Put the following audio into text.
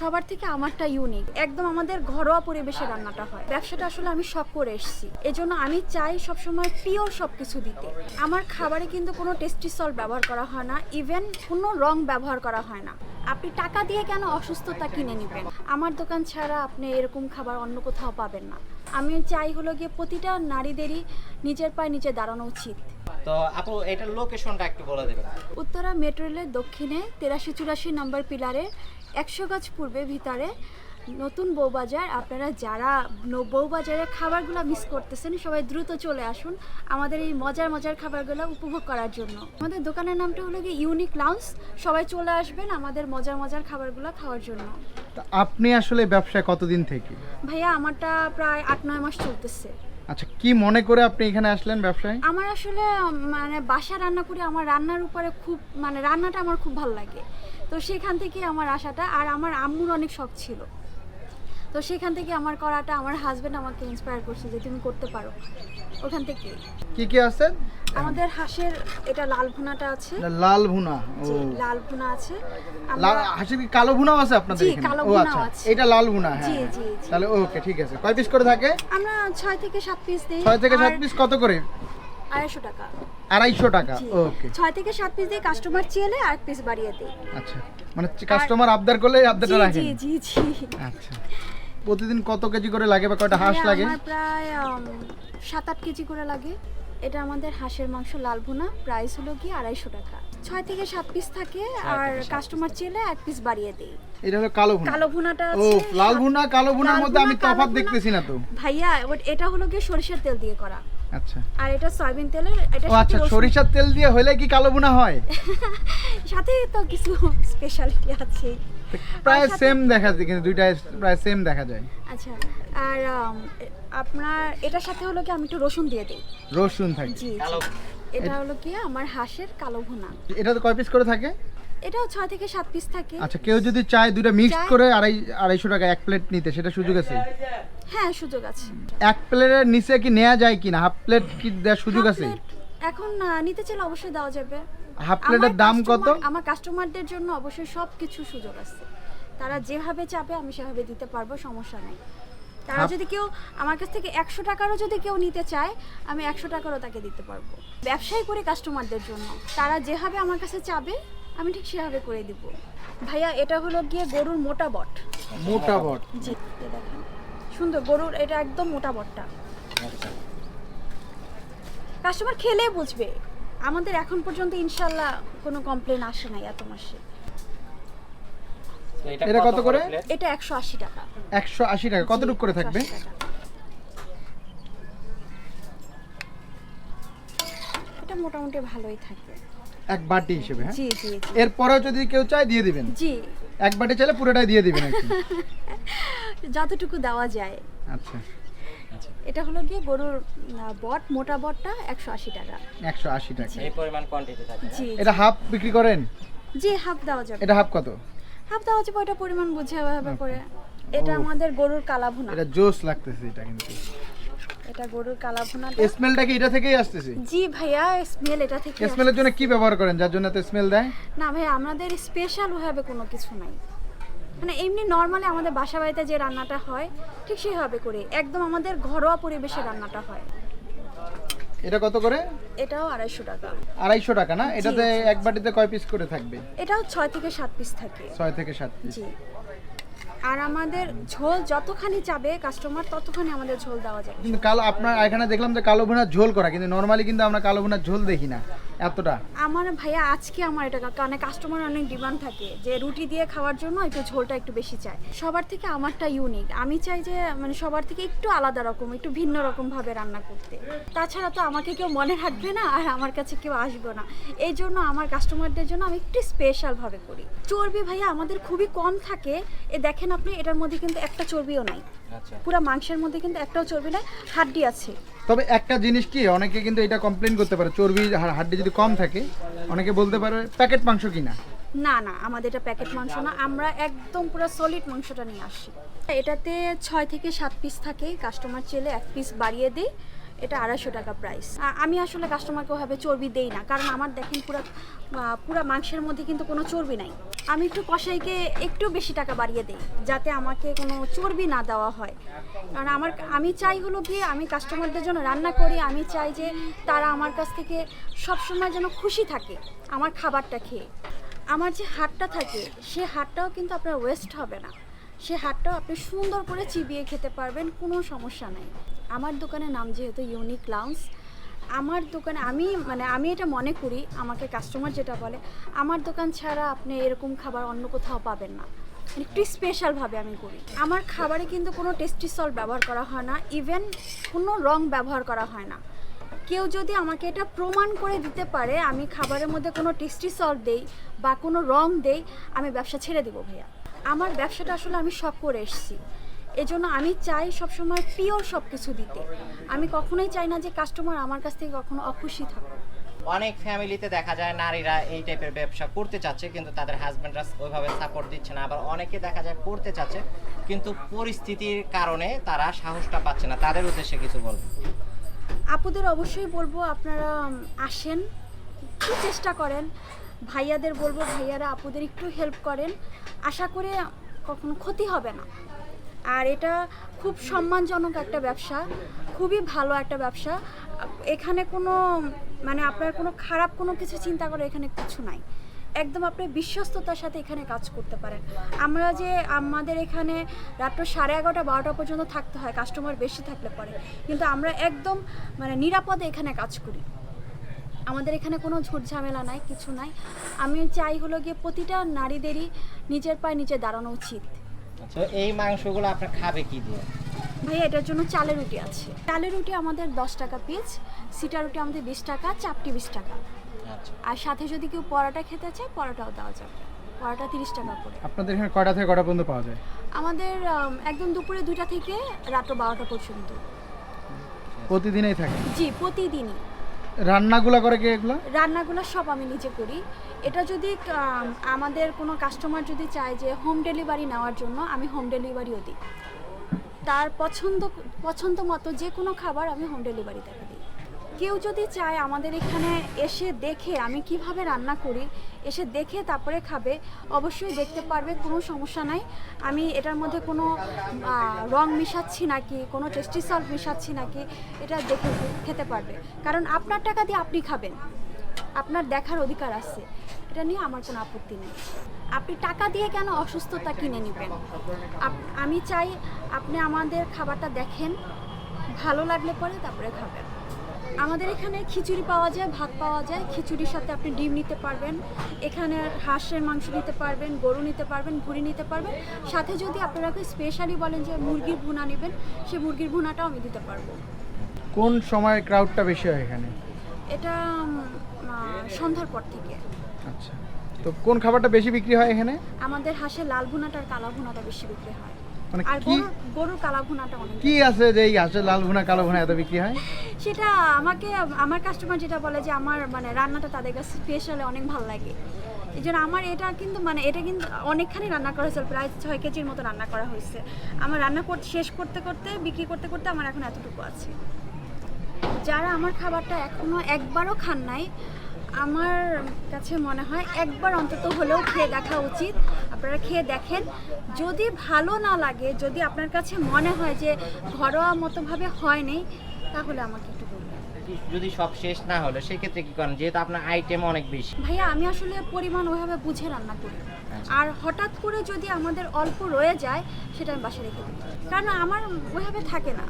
সবার থেকে আমারটা ইউনিক একদম আমাদের ঘরোয়া পরিবেশে রান্নাটা হয়। ব্যবসাটা আসলে আমি শখ করে এসেছি। এজন্য আমি চাই সবসময় পিওর সব কিছু দিতে। আমার খাবারে কিন্তু কোনো টেস্টি সল্ট ব্যবহার করা হয় না। ইভেন কোনো রং ব্যবহার করা হয় না। আপনি টাকা দিয়ে কেন অসুস্থতা কিনে নেবেন? আমার দোকান ছাড়া আপনি এরকম খাবার অন্য কোথাও পাবেন না। আমি চাই হলো গিয়ে প্রতিটা নারীদেরই নিজের পায়ে নিজে দাঁড়ানো উচিত। তো আপু এটার লোকেশনটা একটু বলে দেবেন। উত্তরা মেট্রো রেলের দক্ষিণে তেরাশি চুরাশি নম্বর পিলারে একশো গাছ পূর্বে ভিতরে নতুন বউবাজার আপনারা যারা বউবাজারের খাবারগুলো মিস করতেছেন সবাই দ্রুত চলে আসুন আমাদের এই মজার মজার খাবারগুলো উপভোগ করার জন্য। আমাদের দোকানের নামটা হলো গিয়ে ইউনিক লাউন্স সবাই চলে আসবেন আমাদের মজার মজার খাবারগুলো খাওয়ার জন্য। আপনি আসলে ব্যবসায় কতদিন থেকে? ভাইয়া আমারটা প্রায় আট নয় মাস চলতেছে। আচ্ছা কি মনে করে আপনি এখানে আসলেন ব্যবসায়? আমার আসলে মানে বাসা রান্না করে আমার রান্নার উপরে খুব মানে রান্নাটা আমার খুব ভালো লাগে। তো সেখান থেকে আমার আশাটা আর আমার আম্মুর অনেক শখ ছিল। তো সেখান থেকে আমার করাটা আমার হাজবেন্ড আমাকে ইন্সপায়ার করছে যে তুমি করতে পারো। ওখান থেকে কি কি আছে? আমাদের হাঁসের এটা লাল ভুনাটা আছে। লাল ভুনা ও। লাল ভুনা আছে। হাসির কি কালো ভুনাও আছে আপনাদের জি, এখানে? কালো ও ভুনাও আচ্ছা আছে। এটা লাল ভুনা হ্যাঁ। জি। জি। তাহলে ওকে ঠিক আছে। কয় পিস করে থাকে? আমরা ছয় থেকে সাত পিস দিই। ছয় থেকে সাত আর পিস কত করে? আড়াইশো টাকা। আড়াইশো টাকা ওকে। ছয় থেকে সাত পিস দিয়ে কাস্টমার চেলে আর পিস বাড়িয়ে দিই আচ্ছা মানে কাস্টমার আবদার করলে আবদারটা জি রাখেন? জি জি জি। আচ্ছা। প্রতিদিন কত কেজি করে লাগে বা কয়টা হাঁস লাগে? আমার প্রায় সাত আট কেজি করে লাগে। এটা আমাদের হাঁসের মাংস লাল ভুনা প্রাইস হলো কি আড়াইশো টাকা। ছয় থেকে সাত পিস থাকে আর কাস্টমার চেলে এক পিস বাড়িয়ে দেই এটা হলো কালো ভুনা। কালো ভুনাটা ও লাল ভুনা কালো ভুনার মধ্যে আমি তফাৎ দেখতেছি না তো। ভাইয়া এটা হলো গিয়ে সরিষার তেল দিয়ে করা। আচ্ছা। আর এটা সয়াবিন তেলের এটা ও আচ্ছা সরিষার তেল দিয়ে হলে কি কালো ভুনা হয়? সাথে তো কিছু স্পেশালিটি আছে। প্রায় সেম দেখা যায় কিন্তু দুইটা প্রায় সেম দেখা যায়। আচ্ছা আর আপনার এটার সাথে হলো কি আমি একটু রসুন দিয়ে দিই? রসুন থাকে। জি জি। এটা হলো কি আমার হাঁসের কালো ভুনা। এটা তো কয় পিস করে থাকে? এটাও ছয় থেকে সাত পিস থাকে। আচ্ছা কেউ যদি চায় দুটো মিক্স করে আড়াই আড়াইশো টাকা এক প্লেট নিতে সেটা সুযোগ আছে? হ্যাঁ সুযোগ আছে। এক প্লেটের নিচে কি নেওয়া যায় কিনা? হাফ প্লেট কি দেওয়ার সুযোগ আছে? এখন নিতে চাইলে অবশ্যই দেওয়া যাবে। হাফ প্লেটের দাম কত? আমার কাস্টমারদের জন্য অবশ্যই সব কিছু সুযোগ আছে। তারা যেভাবে চাবে আমি সেভাবে দিতে পারব সমস্যা নেই। তারা যদি কেউ আমার কাছ থেকে একশো টাকারও যদি কেউ নিতে চায় আমি একশো টাকারও তাকে দিতে পারব। ব্যবসায় করে কাস্টমারদের জন্য। তারা যেভাবে আমার কাছে চাবে আমি ঠিক সেভাবে করে দিব। ভাইয়া এটা হলো গিয়ে গরুর মোটা বট। মোটা বট? জি দেখেন। সুন্দর গরুর এটা একদম মোটা বটটা। কাস্টমার খেলে বুঝবে। আমাদের এখন পর্যন্ত ইনশাল্লাহ কোনো কমপ্লেন আসে নাই এত মাসে। এটা কত করে? এটা একশো আশি টাকা। একশো আশি টাকা। কতটুক করে থাকবে? এটা মোটামুটি ভালোই থাকবে। এক বাটি হিসেবে হ্যাঁ? জি জি এরপরেও যদি কেউ চায় দিয়ে দিবেন। জি। এক বাটি চাইলে পুরোটাই দিয়ে দিবেন আর কি। যতটুকু দেওয়া যায়। আচ্ছা। আচ্ছা, এটা হলো গিয়ে গরুর বট মোটা বটটা একশো আশি টাকা। একশো আশি টাকা। এই পরিমাণ কোয়ান্টিটি থাকে জি এটা হাফ বিক্রি করেন? জি হাফ দেওয়া যাবে। এটা হাফ কত? হাফ দেওয়া যাবে ওইটা পরিমাণ বুঝে হবে করে। এটা আমাদের গরুর কালা ভুনা এটা জোস লাগতেছে এটা কিন্তু। এটা গরুর কালা ভুনা স্মেলটা কি এটা থেকেই আসতেছে? জি ভাইয়া স্মেল এটা থেকে স্মেলের জন্য কি ব্যবহার করেন? যার জন্য এত স্মেল দেয়? না ভাই আমাদের স্পেশাল ভাবে কোনো কিছু নাই। মানে এমনি নর্মালি আমাদের বাসা বাড়িতে যে রান্নাটা হয় ঠিক সেভাবে করে। একদম আমাদের ঘরোয়া পরিবেশে রান্নাটা হয়। এটা কত করে? এটাও আড়াইশো টাকা। আড়াইশো টাকা না? এটাতে এক বাটিতে কয় পিস করে থাকবে? এটাও ছয় থেকে সাত পিস থাকে। ছয় থেকে সাত পিস জি। আর আমাদের ঝোল যতখানি চাবে কাস্টমার ততখানি আমাদের ঝোল দেওয়া যায় কিন্তু কালো, আপনার এখানে দেখলাম যে কালো ভুনার ঝোল করা, কিন্তু নরমালি কিন্তু আমরা কালো ভুনার ঝোল দেখি না। এতটা? আমার ভাইয়া আজকে আমার এটা কারণ কাস্টমার অনেক ডিমান্ড থাকে যে রুটি দিয়ে খাওয়ার জন্য একটু ঝোলটা একটু বেশি চায়। সবার থেকে আমারটা ইউনিক আমি চাই যে মানে সবার থেকে একটু আলাদা রকম, একটু ভিন্ন রকম ভাবে রান্না করতে। তাছাড়া তো আমাকে কেউ মনে রাখবে না আর আমার কাছে কেউ আসবে না। এই জন্য আমার কাস্টমারদের জন্য আমি একটু স্পেশাল ভাবে করি। চর্বি ভাইয়া আমাদের খুবই কম থাকে। এ দেখেন আপনি, এটার মধ্যে কিন্তু একটা চর্বিও নাই। পুরো মাংসের মধ্যে কিন্তু একটাও চর্বি নাই হাড্ডি আছে। তবে একটা জিনিস কি অনেকে কিন্তু এটা কমপ্লেন করতে পারে চর্বি হাড্ডি যদি কম থাকে অনেকে বলতে পারে প্যাকেট মাংস কিনা। না না আমাদের এটা প্যাকেট মাংস না আমরা একদম পুরো সলিড মাংসটা নিয়ে আসি। এটাতে ছয় থেকে সাত পিস থাকে কাস্টমার চেলে এক পিস বাড়িয়ে দিই। এটা আড়াইশো টাকা প্রাইস আমি আসলে কাস্টমারকে ওভাবে চর্বি দেই না, কারণ আমার দেখেন পুরো পুরো মাংসের মধ্যে কিন্তু কোনো চর্বি নাই। আমি একটু কষাইকে একটু বেশি টাকা বাড়িয়ে দেই, যাতে আমাকে কোনো চর্বি না দেওয়া হয়। কারণ আমার, আমি চাই হলো গিয়ে আমি কাস্টমারদের জন্য রান্না করি, আমি চাই যে তারা আমার কাছ থেকে সবসময় যেন খুশি থাকে আমার খাবারটা খেয়ে। আমার যে হাটটা থাকে, সে হাটটাও কিন্তু আপনার ওয়েস্ট হবে না। সে হাটটাও আপনি সুন্দর করে চিবিয়ে খেতে পারবেন, কোনো সমস্যা নেই। আমার দোকানের নাম যেহেতু ইউনিক লাউন্স আমার দোকানে আমি মানে আমি এটা মনে করি, আমাকে কাস্টমার যেটা বলে, আমার দোকান ছাড়া আপনি এরকম খাবার অন্য কোথাও পাবেন না। একটু স্পেশালভাবে আমি করি। আমার খাবারে কিন্তু কোনো টেস্টি সল্ট ব্যবহার করা হয় না ইভেন কোনো রং ব্যবহার করা হয় না। কেউ যদি আমাকে এটা প্রমাণ করে দিতে পারে, আমি খাবারের মধ্যে কোনো টেস্টি সল্ট দেই বা কোনো রং দেই, আমি ব্যবসা ছেড়ে দিব ভাইয়া। আমার ব্যবসাটা আসলে আমি সব করে এসেছি। এজন্য আমি চাই সবসময় পিওর সব কিছু দিতে। আমি কখনোই চাই না যে কাস্টমার আমার কাছ থেকে কখনো অখুশি থাকুক। অনেক ফ্যামিলিতে দেখা যায় নারীরা এই টাইপের ব্যবসা করতে চাচ্ছে কিন্তু তাদের হাজব্যান্ডরা ওইভাবে সাপোর্ট দিচ্ছে না। আবার অনেকে দেখা যায় করতে চাচ্ছে কিন্তু পরিস্থিতির কারণে তারা সাহসটা পাচ্ছে না। তাদের উদ্দেশ্যে কিছু বলব আপুদের অবশ্যই বলব আপনারা আসেন একটু চেষ্টা করেন। ভাইয়াদের বলব ভাইয়ারা আপুদের একটু হেল্প করেন। আশা করে কখনো ক্ষতি হবে না। আর এটা খুব সম্মানজনক একটা ব্যবসা, খুবই ভালো একটা ব্যবসা। এখানে কোনো মানে আপনার কোনো খারাপ কোনো কিছু চিন্তা করে এখানে কিছু নাই। একদম আপনি বিশ্বস্ততার সাথে এখানে কাজ করতে পারেন। আমরা যে আমাদের এখানে রাত্র সাড়ে এগারোটা, বারোটা পর্যন্ত থাকতে হয় কাস্টমার বেশি থাকলে পরে। কিন্তু আমরা একদম মানে নিরাপদে এখানে কাজ করি। আমাদের এখানে কোনো ঝুট ঝামেলা নাই, কিছু নাই। আমি চাই হলো গিয়ে প্রতিটা নারীদেরই নিজের পায়ে নিজে দাঁড়ানো উচিত। তো এই মাংসগুলো আপনার খাবে কি দিয়ে? ভাইয়া এটার জন্য চালের রুটি আছে। চালের রুটি আমাদের দশ টাকা পিস সিটা রুটি আমাদের বিশ টাকা চাপটি বিশ টাকা। আচ্ছা। আর সাথে যদি কেউ পরোটা খেতে চায় পরোটাও দেওয়া যাবে। পরোটা তিরিশ টাকা করে। আপনাদের এখানে কয়টা থেকে কটা পর্যন্ত পাওয়া যায়? আমাদের একদম দুপুরে দুইটা থেকে রাত্র বারোটা পর্যন্ত। প্রতিদিনই থাকে? জি প্রতিদিনই। রান্নাগুলো করে কে এগুলো? রান্নাগুলো সব আমি নিজে করি। এটা যদি আমাদের কোনো কাস্টমার যদি চায় যে হোম ডেলিভারি নেওয়ার জন্য, আমি হোম ডেলিভারিও দিই। তার পছন্দ পছন্দ মতো যে কোনো খাবার আমি হোম ডেলিভারি দিই। কেউ যদি চায় আমাদের এখানে এসে দেখে আমি কীভাবে রান্না করি, এসে দেখে তারপরে খাবে, অবশ্যই দেখতে পারবে, কোনো সমস্যা নাই। আমি এটার মধ্যে কোনো রং মিশাচ্ছি নাকি, কোনো টেস্টি সল্ট মিশাচ্ছি নাকি, এটা দেখে খেতে পারবে। কারণ আপনার টাকা দিয়ে আপনি খাবেন। আপনার দেখার অধিকার আছে। এটা নিয়ে আমার কোনো আপত্তি নেই। আপনি টাকা দিয়ে কেন অসুস্থতা কিনে নেবেন? আমি চাই আপনি আমাদের খাবারটা দেখেন, ভালো লাগলে পরে তারপরে খাবেন। আমাদের এখানে খিচুড়ি পাওয়া যায় ভাত পাওয়া যায়। খিচুড়ির সাথে আপনি ডিম নিতে পারবেন এখানে হাঁসের মাংস নিতে পারবেন গরু নিতে পারবেন ভুড়ি নিতে পারবেন। সাথে যদি আপনারা স্পেশালি বলেন যে মুরগির ভুনা নেবেন সে মুরগির ভুনাটাও আমি দিতে পারব। কোন সময় ক্রাউডটা বেশি হয় এখানে? এটা সন্ধ্যার পর থেকে। আচ্ছা। তো কোন খাবারটা বেশি বিক্রি হয় এখানে? আমাদের হাঁসের লাল ভুনাটা আর কালা ভুনাটা বেশি বিক্রি হয়। মানে আর কি গরুর গরুর কালা ভুনাটা অনেক কি আছে যে এই হাঁসের লাল ভুনা কালো ভুনা এত বিক্রি হয়? সেটা আমাকে আমার কাস্টমার যেটা বলে যে আমার মানে রান্নাটা তাদের কাছে স্পেশালি অনেক ভালো লাগে। এই জন্য আমার এটা কিন্তু মানে এটা কিন্তু অনেকখানি রান্না করা হয়েছে প্রায় ছয় কেজির মতো রান্না করা হয়েছে। আমার রান্না করতে শেষ করতে করতে বিক্রি করতে করতে আমার এখন এতটুকু আছে। যারা আমার খাবারটা এখনও একবারও খান নাই আমার কাছে মনে হয় একবার অন্তত হলেও খেয়ে দেখা উচিত। আপনারা খেয়ে দেখেন। যদি ভালো না লাগে যদি আপনার কাছে মনে হয় যে ঘরোয়া মতোভাবে হয়নি তাহলে আমাকে একটু বলবেন যদি সব শেষ না হলে সেক্ষেত্রে কি করেন? যেহেতু আপনার আইটেম অনেক বেশি। ভাইয়া আমি আসলে পরিমাণ ওইভাবে বুঝে রান্না করি। আচ্ছা। আর হঠাৎ করে যদি আমাদের অল্প রয়ে যায় সেটা আমি বাসায় রেখে দিই। কারণ আমার ওইভাবে থাকে না।